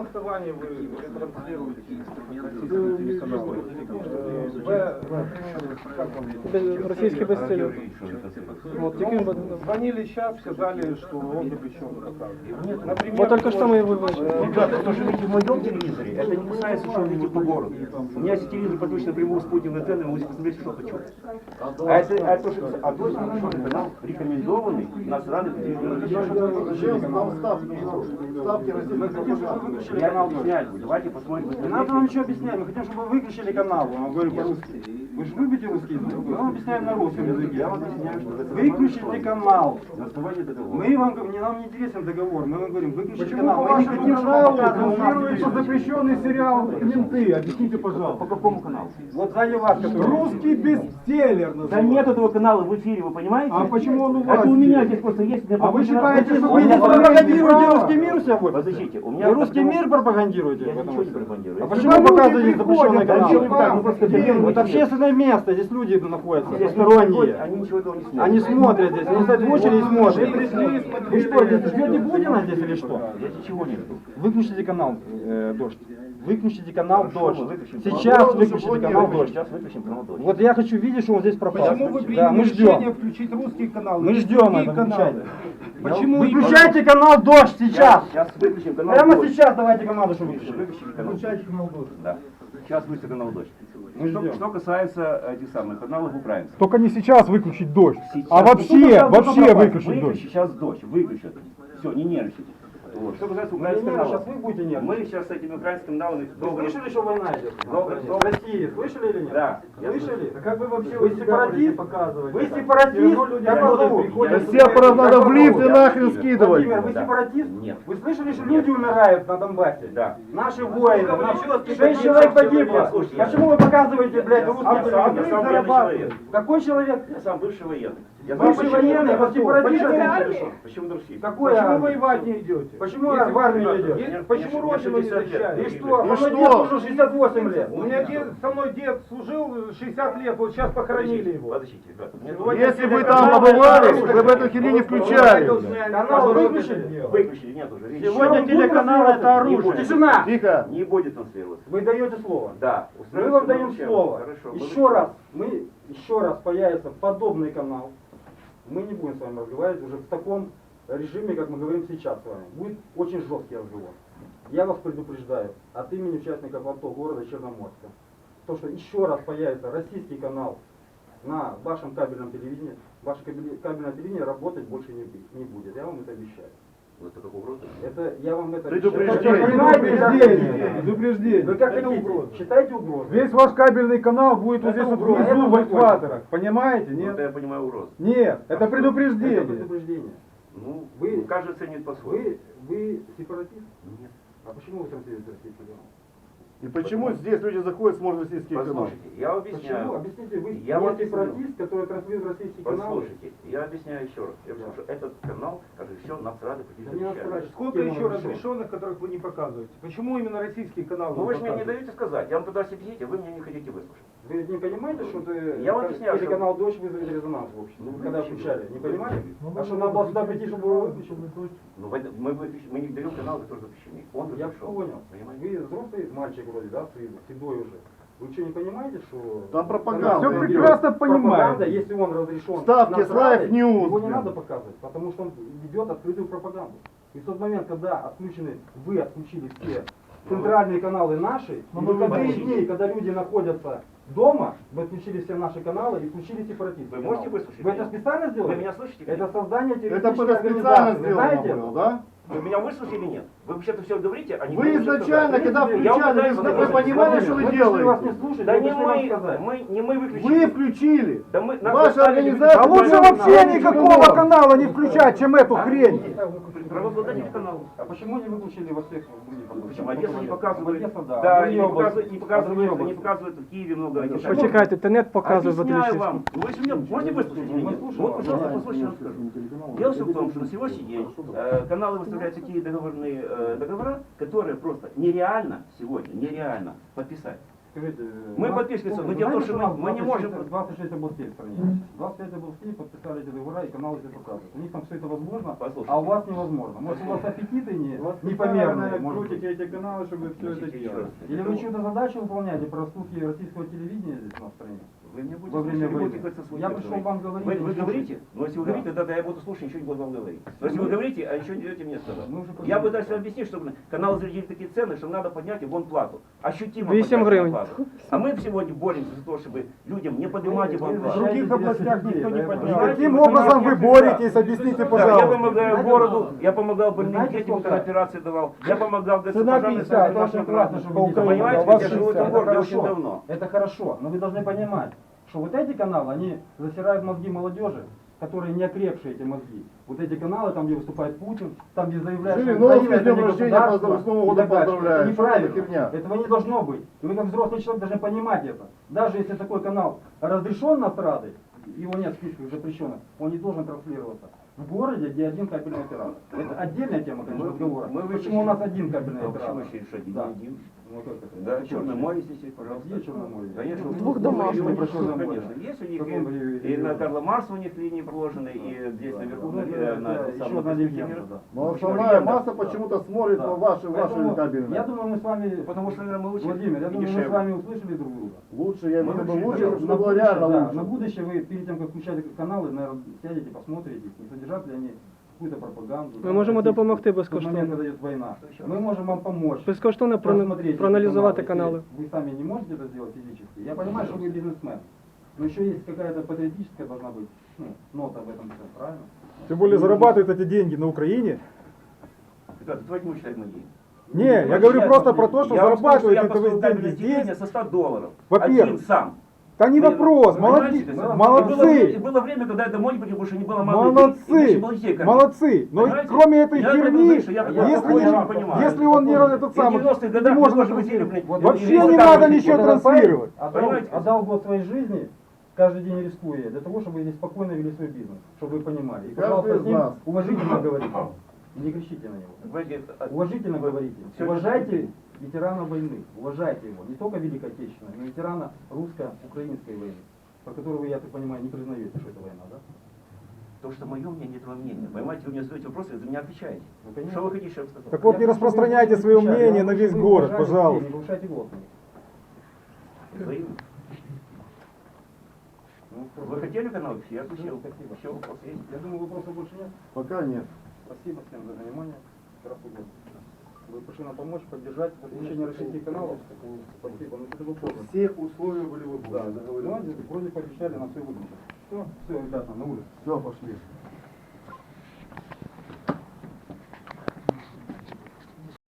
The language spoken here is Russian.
основании вы транслируете российские телеканалы? Э, Б, например, как вам Без- Російський бестселлер. Вот, тільки Ну, він- звонили сейчас, сказали, что он запрещен показывать. Например, Вот только что мы его э, вышли. Ребята, то, что видите в моем телевизоре, это не касается, что видите по городу. У меня если телевизор подключен напрямую с Путиным антенной, могу посмотреть, что хочу. А это, а то, что, а то, что запрещенный канал, рекомендованный национальный телевизор. Ставки российской я объясняю, давайте посмотрим. Не надо нам ничего объяснять, мы хотим, чтобы вы выключили канал, вам говорю по-русски. Вы же любите русский язык, мы вам объясняем на русском языке. Я вам объясняю, что Выключите канал. Мы вам, не, нам не интересен договор, мы вам говорим, выключите Почему канал. по Мы не вашему хотим, чтобы каналу показывали у нас транслируется телевизор. запрещенный сериал «Менты»? Объясните, По пожалуйста. какому каналу? Вот сзади вас, который. Русский бестселлер Да называется. нет этого канала в эфире, вы понимаете? А почему он у вас Это у меня есть? здесь просто есть. А вы считаете, что Вы здесь пропагандируете русский мир офисе? Подождите, у меня... Вы русский мир пропагандируете? Я в этом ничего не пропагандирую. А почему Сюда люди показываете запрещенный канал? а так, просто это Вот общественное место, здесь люди находятся, Здесь посторонние. Они ничего этого не смотрят. Они смотрят здесь, они стоят в очереди и смотрят. Вы что, здесь ждете Путина здесь или что? Я ничего не жду. Выключите канал э, «Дождь». Выключите канал «Дождь». Мы выключим Сейчас канал «Дождь». выключите канал «Дождь». Сейчас выключим канал «Дождь». Вот я хочу видеть, что он здесь пропал. Почему вы Да, приняли мы решение ждем. включить русский канал? Мы ждем это, выключайте. Почему Выключайте канал «Дождь» сейчас! Сейчас выключим канал Прямо «Дождь». сейчас давайте команду, чтобы выключили. канал Включайте канал «Дождь». Да. Сейчас канал «Дождь». Мы Что, ждем. что касается этих самых каналов украинцев. Только не сейчас выключить дождь, Сейчас. а Ну, вообще, сейчас вообще выключить Выключи дождь. сейчас дождь, выключат. Все, не нервничайте. Вот. Что касается украинских Не, каналов. сейчас вы будете нервничать. Мы сейчас с этими украинскими каналами Вы долго... слышали, что война идет? Долго- в России, слышали или нет? Да. Я Слышали? слышал. Как вы вообще, вы сепаратист? Вы сепаратист? люди Как вас зовут? приходят, Как Все пора надо вас в лифт и нахрен скидывать. Владимир, вы Да. сепаратист? Нет. Вы слышали, что люди умирают на Донбассе? Да. Наши воины, наши... Слушайте, Шесть человек погибло. слушайте, я- Почему вы показываете, блядь, Я сам- я сам военный человек. Какой человек? Я сам бывший военный. Я Бывший знаю, почему- военный, как сепаратист? Почему? Друзья? Какой Почему воевать не идете? Почему Если в армию вы- идете? Почему родину не 60 лет. защищаете? И что? И мой что? дед служил 68 лет. У меня дед, со мной дед служил 60 лет, вот сейчас похоронили его. Подождите, ребята. тут- Если бы там побывали, вы бы эту херню не включали. Канал выключили? Выключили, нет уже. Сегодня телеканал это оружие. Тишина! Тихо. Не будет транслироваться. Вы даете слово. Да. Мы вам даем слово. Еще раз, мы еще раз появится подобный канал. Мы не будем с вами разговаривать уже в таком режиме, как мы говорим сейчас с вами. Будет очень жесткий разговор. Я вас предупреждаю от имени участников АТО города Черноморска. То, что еще раз появится российский канал на вашем кабельном телевидении, ваше кабель- кабельное телевидение работать больше не будет. Я вам это обещаю. Это как угроза. Это я вам это Предупреждение. Предупреждение. Вы как Это угроза. Считайте угрозу. Весь ваш кабельный канал будет вот Это здесь вот угроза. внизу Это в экваторах. Понимаете? Нет? я понимаю угрозу. Нет, это Это предупреждение. предупреждение. Ну, Вы- каждый ценит по-своему. Вы, вы сепаратист? Нет. А почему вы транслируете российский канал? И почему здесь люди заходят, смотрят российские каналы? Послушайте, я объясняю. Почему? Объясните, вы Я вам сепаратист, который транслирует российский канал? Послушайте, я объясняю еще раз. Я Да. говорю, что этот канал, все, нацрады Да. Сколько Тема еще разрешена. разрешенных, которых вы не показываете? Почему именно российские каналы Ну вы же мне не даете сказать. Я вам пытаюсь объяснить, а вы мне не хотите выслушать. Вы не понимаете, что ты, Я вам объясняю, что- телеканал «Дождь» вызовет резонанс в обществе, Ну, когда выключили. включали? Не Ну, понимаете? выключили. А что, надо было сюда прийти, чтобы его выключили? Ну, вы- мы, мы не даем канал, который запрещенный. Он Я разрешен. понял. Понимаете? Вы взрослый мальчик вроде, да, с виду, седой уже. Вы что, не понимаете, что... Там пропаганда идет. прекрасно Пропаганда, понимаете. если он разрешен. Ставки на с эстраде, Live News, Его не надо показывать, потому что он ведет открытую пропаганду. И в тот момент, когда отключены, вы отключили все центральные каналы наши, Ну, и ну, выходные подождите. дни, когда люди находятся дома, вы отключили все наши каналы и включили сепаратистские Вы можете выслушать Вы это специально сделали? Вы меня слышите? Это создание Это террористической было специально организации, сделано знаете? было, да? Вы меня выслушали или нет? Вы вообще-то все говорите, а не Вы изначально, когда включали, вы сказать. понимали, что вы пришли вас не делаете? слушать, Да не мы, мы, не мы выключили. Вы включили. Да мы, Ваша организация-. А лучше вообще никакого канала не включать, чем эту хрень. Правообладатель канала. А почему не выключили во всех Почему? Одесса не показывает. Одесса, да. Да, не области. показывает, не А показывает, другие не области? показывает в Киеве много одесситов. Почекайте, ти нет показує в Объясняю отличие. вам. Ну, если меня, можете выслушать или Мы нет? слушаем Вот, пожалуйста, послушайте, я вам скажу. Дело все в том, что на сегодняшний день э, каналы выставляют такие договорные э, договора, которые просто нереально сегодня, нереально подписать. Скажите, э, Мы подписываемся, но дело в том, что мы- мы не 26 можем- 26 областей в стране. 25 областей подписали эти договора, и каналы показывают. У них там все это возможно, Послушайте. а у вас невозможно. Может, у вас аппетиты не, Вас непомерные, может крутите эти каналы, чтобы все это Значит, еще делать. Или вы чью-то задачу выполняете по раскрутке российского телевидения здесь на стране? Вы мне будете Во время слушать, войны. говорить Я текстом пришел вам говорить, Вы, вы говорите? Но если вы Да. говорите, тогда я буду слушать, ничего не буду вам говорить. Но если вы говорите, а ничего не даете мне сказать. Я поговорили. пытаюсь объяснить, чтобы каналы зарядили такие цены, что надо поднять и вон плату. Ощутимо поднять гривень. плату. А мы сегодня боремся за то, чтобы людям не поднимать и вон плату. В других областях никто не поднял. Каким образом вы боретесь, объясните, Да, я пожалуйста. помогаю городу, я помогал больным детям, когда операции давал. Я помогал Цена пожарной 50, службе это нашим очень классно, братьям. что вы Понимаете, я живу в 60. этом городе Это очень хорошо. давно. Это хорошо, но вы должны понимать, что вот эти каналы, они засирают мозги молодежи, которые не окрепшие эти мозги. Вот эти каналы, там, где выступает Путин, там, где заявляют, Жириновский Украина с днем это не государство с дальше. поздравляю. Это Что неправильно. Этого не должно быть. И вы как взрослый человек должны понимать это. Даже если такой канал разрешен на Эстрадой, его нет в списках запрещенных, он не должен транслироваться в городе, где один кабельный оператор. Это отдельная тема, конечно, Мы- разговора. мы Почему у нас один кабельный А почему оператор? еще один? Да. Ну, как это? Да, Черное море здесь есть, пожалуйста. Где Черное море? Конечно, В двух ну, домах. ну, Про ну, Черное море. Конечно, есть у них и, на Карла Марса у них линии проложены, и здесь наверху, Ну, на, это- э, на, еще одна легенда, да. Но Почему основная масса Да. почему-то смотрит Да. на ваши, ваши кабельные. Я думаю, мы с вами, Потому что, наверное, мы Владимир, я думаю, мы с вами услышали друг друга. Лучше, я имею в виду лучше, чтобы на было будущее, реально да, лучше. на будущее вы перед тем, как включать каналы, наверное, сядете, посмотрите, не содержат ли они какую-то пропаганду. Ми можемо допомогти тот момент, безкоштовно. когда идет война. Мы можем вам помочь. Безкоштовно проаналізувати каналы, канали. Вы сами не можете это сделать физически. Я понимаю, что вы бизнесмен. Но еще есть какая-то патриотическая должна быть ну, нота в этом всем, правильно? Тем более зарабатывают эти деньги на Украине. Ребята, давайте мы считать ноги. Не, я говорю просто про то, что Я вам скажу, что зарабатывают я это построил вы кабельное деньги здесь. со 100 долларов. Во-первых. Один сам. Да не вопрос, молодцы, молодцы, Было, было время, когда это монь, потому что не было молодых. молодцы, кормить. молодцы. Но Понимаете? кроме этой Я херни, я- я если, такое не- понимаю. если он не этот И в самый, 90-х не возили, транслировать. блин, Вообще не вот надо вот, ничего вот транслировать. Отдал, Понимаете? отдал год своей жизни, каждый день рискуя, для того, чтобы вы спокойно вели свой бизнес, чтобы вы понимали. И, пожалуйста, с ним уважительно говорите. И не кричите на него. А- Уважительно говорите. Уважайте ветерана войны. Уважайте его. Не только Великой Отечественной, но и ветерана русско-украинской войны. Про которую вы, я так понимаю, не признаете, что это война, да? То, что мое мнение, это мое мнение. Понимаете, вы мне задаете вопросы, вы за меня отвечаете. Ну, конечно. Что вы хотите, чтобы сказал? Так вот Я не распространяйте вы свое кричали. мнение на весь вы город, пожалуйста. Не повышайте голос них. Взаимно. Ну, Вы хотели канал? Я отключил. Спасибо. Все, вопрос есть. Я думаю, вопросов больше нет. Пока нет. Спасибо всем за внимание. Здравствуйте. Вы пришли нам помочь, поддержать подключение российских каналов. Спасибо. Ну, это был поздно. Всех условий были Да, ну, вроде пообещали на все выключить. Все, все, ребята, на улице. Все, пошли.